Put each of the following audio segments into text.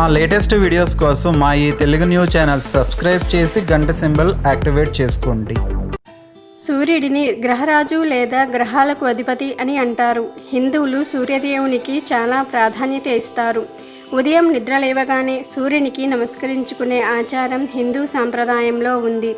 మా latest videos కోసం మా ఈ తెలుగు న్యూస్ ఛానల్ సబ్స్క్రైబ్ చేసి గంట సింబల్ యాక్టివేట్ చేసుకోండి. సూర్యుడిని గ్రహరాజు లేదా గ్రహాలకు అధిపతి అని అంటారు. హిందువులు సూర్యదేవునికి చాలా ప్రాధాన్యత ఇస్తారు. ఉదయం నిద్ర లేవగానే సూర్యునికి నమస్కరించుకునే ఆచారం హిందూ సాంప్రదాయంలో ఉంది.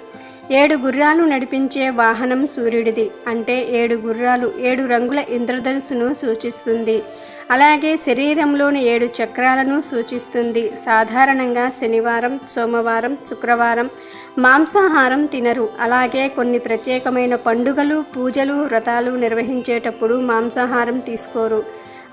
ఏడు గుర్రాలు నడిపించే వాహనం సూర్యుడిది. అంటే ఏడు గుర్రాలు ఏడు రంగుల ఇంద్రధనుసును సూచిస్తుంది. అలాగే శరీరంలోని ఏడు చక్రాలను సూచిస్తుంది. సాధారణంగా శనివారం సోమవారం శుక్రవారం మాంసాహారం తినరు. అలాగే కొన్ని ప్రత్యేకమైన పండుగలు పూజలు వ్రతాలు నిర్వహించేటప్పుడు మాంసాహారం తీసుకోరు.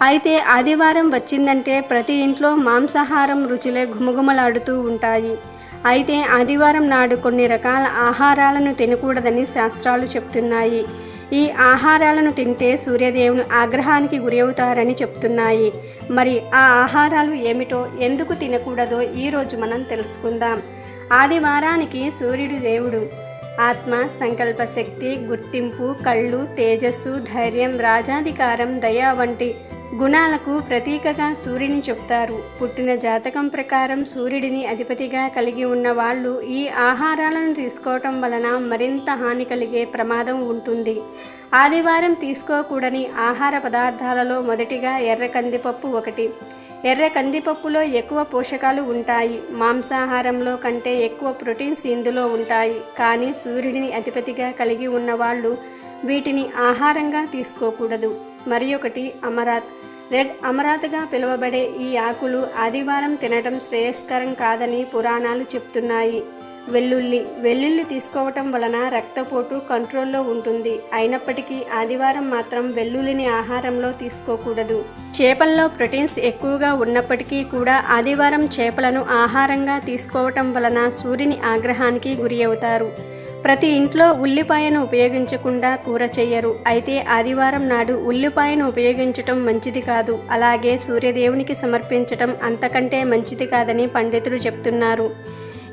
అయితే ఆదివారం వచ్చిందంటే ప్రతి ఇంట్లో మాంసాహారం రుచులే ఘుమఘుమలాడుతూ ఉంటాయి. అయితే ఆదివారం నాడు కొన్ని రకాల ఆహారాలను తినకూడదని శాస్త్రాలు చెప్తున్నాయి. ఈ ఆహారాలను తింటే సూర్యదేవుని ఆగ్రహానికి గురవుతారని చెప్తున్నాయి. మరి ఆ ఆహారాలు ఏమిటో ఎందుకు తినకూడదో ఈరోజు మనం తెలుసుకుందాం. ఆదివారానికి సూర్యుడు దేవుడు. ఆత్మ సంకల్ప శక్తి గుర్తింపు కళ్ళు తేజస్సు ధైర్యం రాజాధికారం దయ వంటి గుణాలకు ప్రతీకగా సూర్యుని చెప్తారు. పుట్టిన జాతకం ప్రకారం సూర్యుడిని అధిపతిగా కలిగి ఉన్న వాళ్ళు ఈ ఆహారాలను తీసుకోవటం వలన మరింత హాని కలిగే ప్రమాదం ఉంటుంది. ఆదివారం తీసుకోకూడని ఆహార పదార్థాలలో మొదటిగా ఎర్ర కందిపప్పు ఒకటి. ఎర్ర కందిపప్పులో ఎక్కువ పోషకాలు ఉంటాయి. మాంసాహారంలో కంటే ఎక్కువ ప్రోటీన్స్ ఇందులో ఉంటాయి. కానీ సూర్యుడిని అధిపతిగా కలిగి ఉన్న వాళ్ళు వీటిని ఆహారంగా తీసుకోకూడదు. మరి ఒకటి అమరాత్. రెడ్ అమరాత్గా పిలువబడే ఈ ఆకులు ఆదివారం తినడం శ్రేయస్కరం కాదని పురాణాలు చెప్తున్నాయి. వెల్లుల్లి వెల్లుల్లి తీసుకోవటం వలన రక్తపోటు కంట్రోల్లో ఉంటుంది. అయినప్పటికీ ఆదివారం మాత్రం వెల్లుల్లిని ఆహారంలో తీసుకోకూడదు. చేపల్లో ప్రోటీన్స్ ఎక్కువగా ఉన్నప్పటికీ కూడా ఆదివారం చేపలను ఆహారంగా తీసుకోవటం వలన సూర్యుని ఆగ్రహానికి గురి అవుతారు. ప్రతి ఇంట్లో ఉల్లిపాయను ఉపయోగించకుండా కూర చెయ్యరు. అయితే ఆదివారం నాడు ఉల్లిపాయను ఉపయోగించటం మంచిది కాదు. అలాగే సూర్యదేవునికి సమర్పించటం అంతకంటే మంచిది కాదని పండితులు చెప్తున్నారు.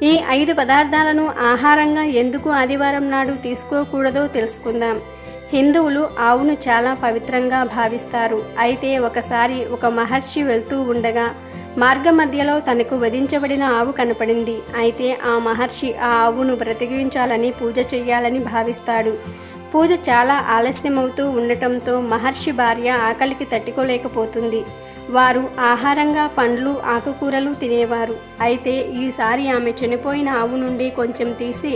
ఈ ఐదు పదార్థాలను ఆహారంగా ఎందుకు ఆదివారం నాడు తీసుకోకూడదో తెలుసుకుందాం. హిందువులు ఆవును చాలా పవిత్రంగా భావిస్తారు. అయితే ఒకసారి ఒక మహర్షి వెళ్తూ ఉండగా మార్గమధ్యలో తనకు వధించబడిన ఆవు కనపడింది. అయితే ఆ మహర్షి ఆ ఆవును బ్రతికించాలని పూజ చేయాలని భావిస్తాడు. పూజ చాలా ఆలస్యమవుతూ ఉండటంతో మహర్షి భార్య ఆకలికి తట్టుకోలేకపోతుంది. వారు ఆహారంగా పండ్లు ఆకుకూరలు తినేవారు. అయితే ఈసారి ఆమె చనిపోయిన ఆవు నుండి కొంచెం తీసి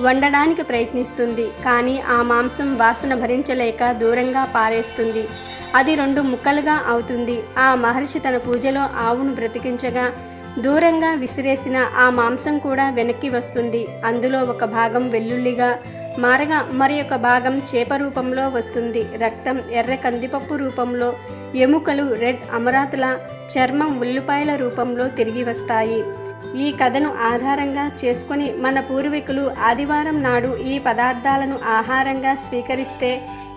వండడానికి ప్రయత్నిస్తుంది కానీ ఆ మాంసం వాసన భరించలేక దూరంగా పారేస్తుంది. అది రెండు ముక్కలుగా అవుతుంది. ఆ మహర్షి తన పూజలో ఆవును బ్రతికించగా దూరంగా విసిరేసిన ఆ మాంసం కూడా వెనక్కి వస్తుంది. అందులో ఒక భాగం వెల్లుల్లిగా మారగా మరి ఒక భాగం చేప రూపంలో వస్తుంది. రక్తం ఎర్ర కందిపప్పు రూపంలో ఎముకలు రెడ్ అమరాతుల చర్మం ఉల్లిపాయల రూపంలో తిరిగి వస్తాయి. ఈ కథను ఆధారంగా చేసుకొని మన పూర్వీకులు ఆదివారం నాడు ఈ పదార్థాలను ఆహారంగా స్వీకరిస్తే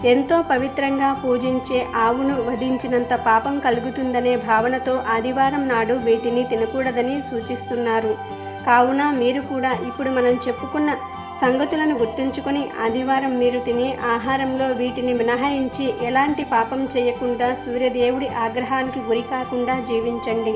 ఎంతో పవిత్రంగా పూజించే ఆవును వధించినంత పాపం కలుగుతుందనే భావనతో ఆదివారం నాడు వీటిని తినకూడదని సూచిస్తున్నారు. కావున మీరు కూడా ఇప్పుడు మనం చెప్పుకున్న సంగతులను గుర్తుంచుకొని ఆదివారం మీరు తినే ఆహారంలో వీటిని మినహాయించి ఎలాంటి పాపం చేయకుండా సూర్యదేవుడి ఆగ్రహానికి గురి కాకుండా జీవించండి.